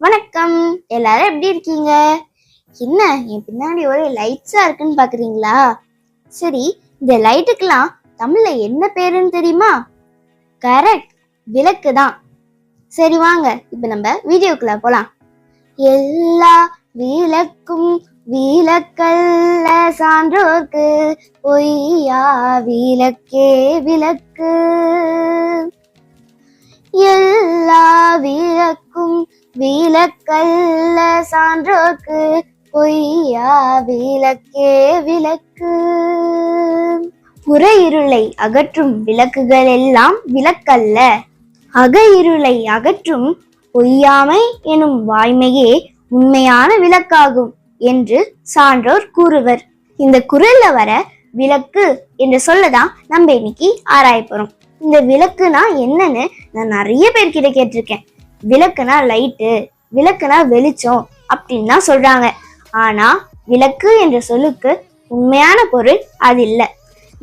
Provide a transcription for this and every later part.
வணக்கம். எல்லாரும் எப்படி இருக்கீங்க? என்ன என் பின்னாடி ஒரு லைட்ஸா இருக்குன்னு பாக்குறீங்களா? சரி இந்த லைட்டுக்கெல்லாம் தமிழ்ல என்ன பேருன்னு தெரியுமா? கரெக்ட் விளக்கு தான். சரி வாங்க இப்ப நம்ம வீடியோக்குள்ள போலாம். எல்லா விளக்கும் விளக்கல்ல சான்றோர்க்கு பொய்யா விளக்கே விளக்கு. விளக்கல்ல சான்றோர்க்கு பொய்யா விளக்கே விளக்கு. புற இருளை அகற்றும் விளக்குகள் எல்லாம் விளக்கல்ல. அக இருளை அகற்றும் பொய்யாமை எனும் வாய்மையே உண்மையான விளக்காகும் என்று சான்றோர் கூறுவர். இந்த குரல்ல வர விளக்கு என்ற சொல்லதான் நம்ம இன்னைக்கு ஆராய போறோம். இந்த விளக்குனா என்னன்னு நான் நிறைய பேர்கிட்ட கேட்டிருக்கேன். விளக்குனா லைட்டு விளக்குனா வெளிச்சம் அப்படின்னு தான் சொல்றாங்க. ஆனா விளக்கு என்ற சொல்லுக்கு உண்மையான பொருள் அது இல்லை.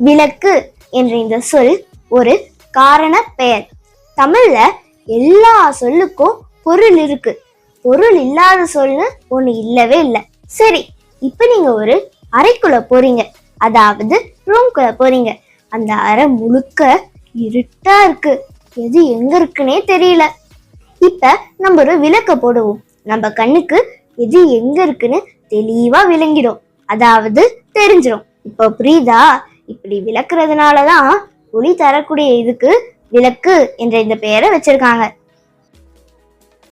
விளக்கு என்ற இந்த சொல் ஒரு காரண பெயர். தமிழ்ல எல்லா சொல்லுக்கும் பொருள் இருக்கு. பொருள் இல்லாத சொல்னு ஒண்ணு இல்லவே இல்லை. சரி இப்ப நீங்க ஒரு அறைக்குள்ள போறீங்க. அதாவது ரூம்குள்ள போறீங்க. அந்த அறை முழுக்க இருட்டா இருக்கு. எது எங்க இருக்குன்னே தெரியல. இப்ப நம்ம ஒரு விளக்க போடுவோம். நம்ம கண்ணுக்கு எது எங்க இருக்குன்னு தெளிவா விளங்கிடும். அதாவது தெரிஞ்சிடும் இப்ப புரியுதா? இப்படி விளக்குறதுனாலதான் ஒளி தரக்கூடிய இதுக்கு விளக்கு என்ற இந்த பெயரை வச்சிருக்காங்க.